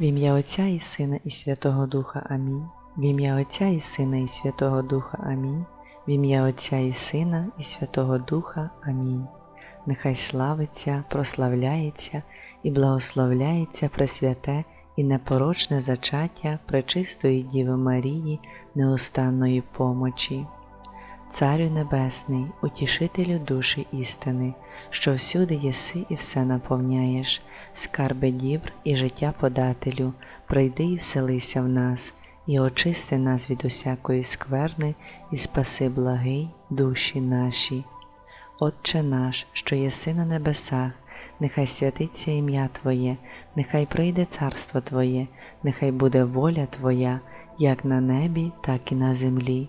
В ім'я Отця і Сина і Святого Духа Амінь. В ім'я Отця і Сина і Святого Духа Амінь. В ім'я Отця і Сина і Святого Духа Амінь. Нехай славиться, прославляється і благословляється Пресвяте і непорочне зачаття Пречистої Діви Марії, неустанної помочі. Царю Небесний, утішителю душі істини, що всюди єси і все наповняєш, скарби дібр і життя подателю, прийди і вселися в нас, і очисти нас від усякої скверни, і спаси благий душі наші. Отче наш, що єси на небесах, нехай святиться ім'я Твоє, нехай прийде царство Твоє, нехай буде воля Твоя, як на небі, так і на землі.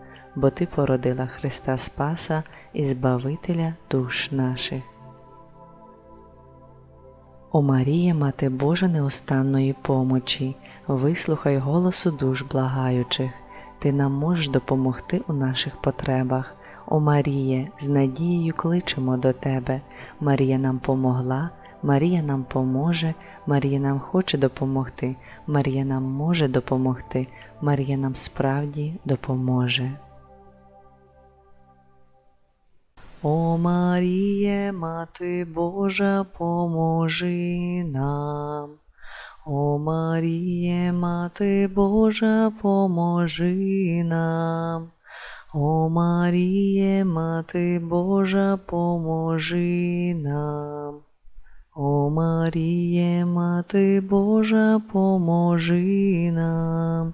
бо Ти породила Христа Спаса і Збавителя душ наших. О Марія, Мати Божа неустанної помочі, вислухай голосу душ благаючих, Ти нам можеш допомогти у наших потребах. О Маріє, з надією кличемо до Тебе. Марія нам помогла, Марія нам поможе, Марія нам хоче допомогти, Марія нам може допомогти, Марія нам справді допоможе. О Маріє, Мати Божа, поможи нам. О Маріє, Мати Божа, поможи нам. О Маріє, Мати Божа, поможи нам. О Маріє, Мати Божа, поможи нам.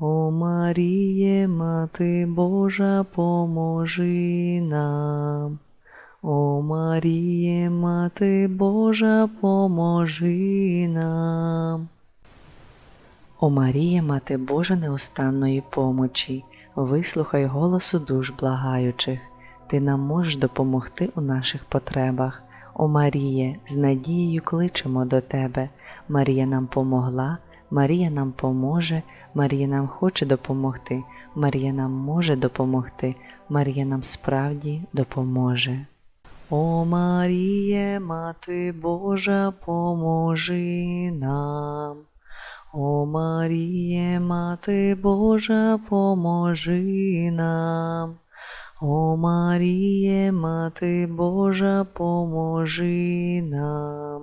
О Маріє, Мати Божа, поможи нам. О Маріє, Мати Божа, поможи нам. О Маріє, Мати Божа неустанної помочі, вислухай голосу душ благаючих, Ти нам можеш допомогти у наших потребах. О Маріє, з надією кличемо до Тебе. Марія нам помогла, Марія нам поможе, Марія нам хоче допомогти, Марія нам може допомогти, Марія нам справді допоможе. О Маріє, Мати Божа, поможи нам. О Маріє, Мати Божа, поможи нам. О Маріє, Мати Божа, поможи нам.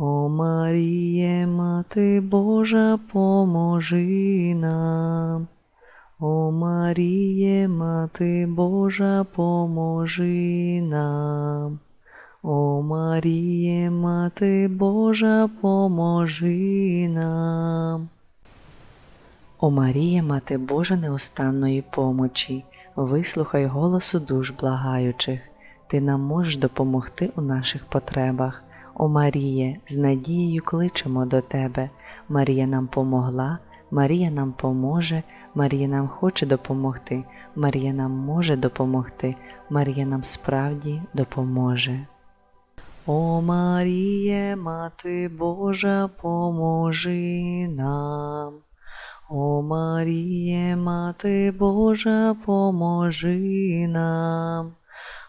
О Маріє, Мати Божа, поможи нам. О Маріє, Мати Божа, поможи нам. О Маріє, Мати Божа, поможи нам. О Маріє, Мати Божа неустанної помочі, вислухай голосу душ благаючих, Ти нам можеш допомогти у наших потребах. О Маріє, з надією кличемо до Тебе. Марія нам помогла, Марія нам поможе, Марія нам хоче допомогти, Марія нам може допомогти, Марія нам справді допоможе. О Маріє, Мати Божа, поможи нам. О Маріє, Мати Божа, поможи нам.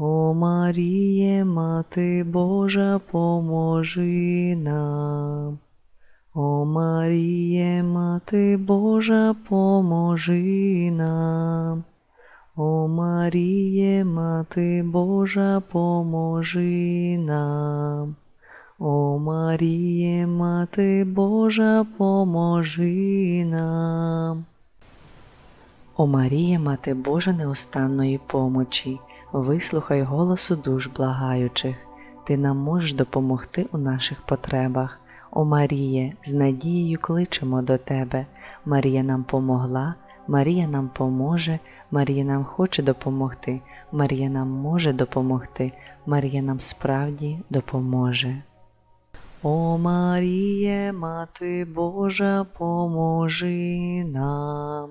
О Маріє, Мати Божа, поможи нам. О Маріє, Мати Божа, поможи нам. О Маріє, Мати Божа, поможи нам. О Маріє, Мати Божа, поможи нам. О Маріє, Мати Божа неустанної помочі, вислухай голосу душ благаючих, ти нам можеш допомогти у наших потребах. О Маріє, з надією кличемо до Тебе. Марія нам помогла, Марія нам поможе, Марія нам хоче допомогти, Марія нам може допомогти, Марія нам справді допоможе. О Маріє, Мати Божа, поможи нам.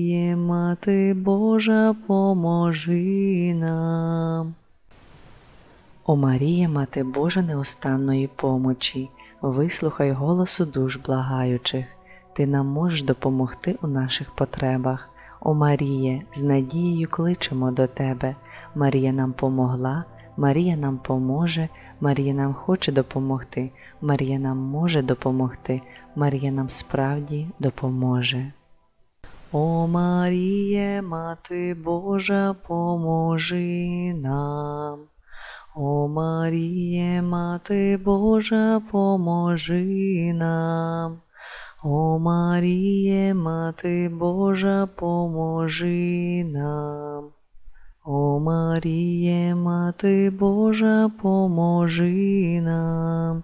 Мати Божа, поможи нам. О Маріє, Мати Божа неустанної помочі, вислухай голосу душ благаючих, ти нам можеш допомогти у наших потребах. О Маріє, з надією кличемо до Тебе. Марія нам помогла, Марія нам поможе, Марія нам хоче допомогти, Марія нам може допомогти, Марія нам справді допоможе. О Маріє, Мати Божа, поможи нам. О Маріє, Мати Божа, поможи нам. О Маріє, Мати Божа, поможи нам. О Маріє, Мати Божа, поможи нам.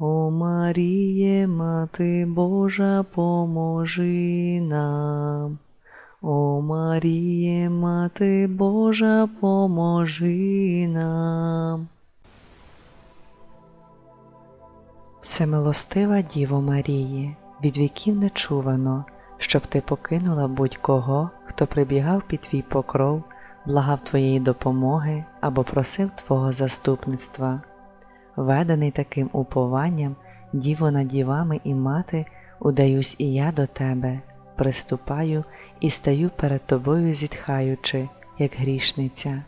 О Маріє, Мати Божа, поможи нам. О Маріє, Мати Божа, поможи нам. Всемилостива Діво Марії, від віків не чувано, щоб ти покинула будь-кого, хто прибігав під твій покров, благав твоєї допомоги або просив Твого заступництва. Ведений таким упованням, діво над дівами і мати, удаюсь і я до тебе, приступаю і стаю перед тобою, зітхаючи, як грішниця.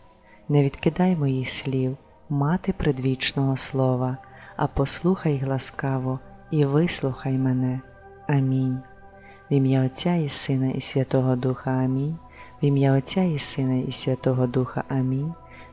Не відкидай моїх слів, мати предвічного слова, а послухай ласкаво і вислухай мене. Амінь. В ім'я Отця і Сина, і Святого Духа Амінь. В ім'я Отця і Сина, і Святого Духа Амінь.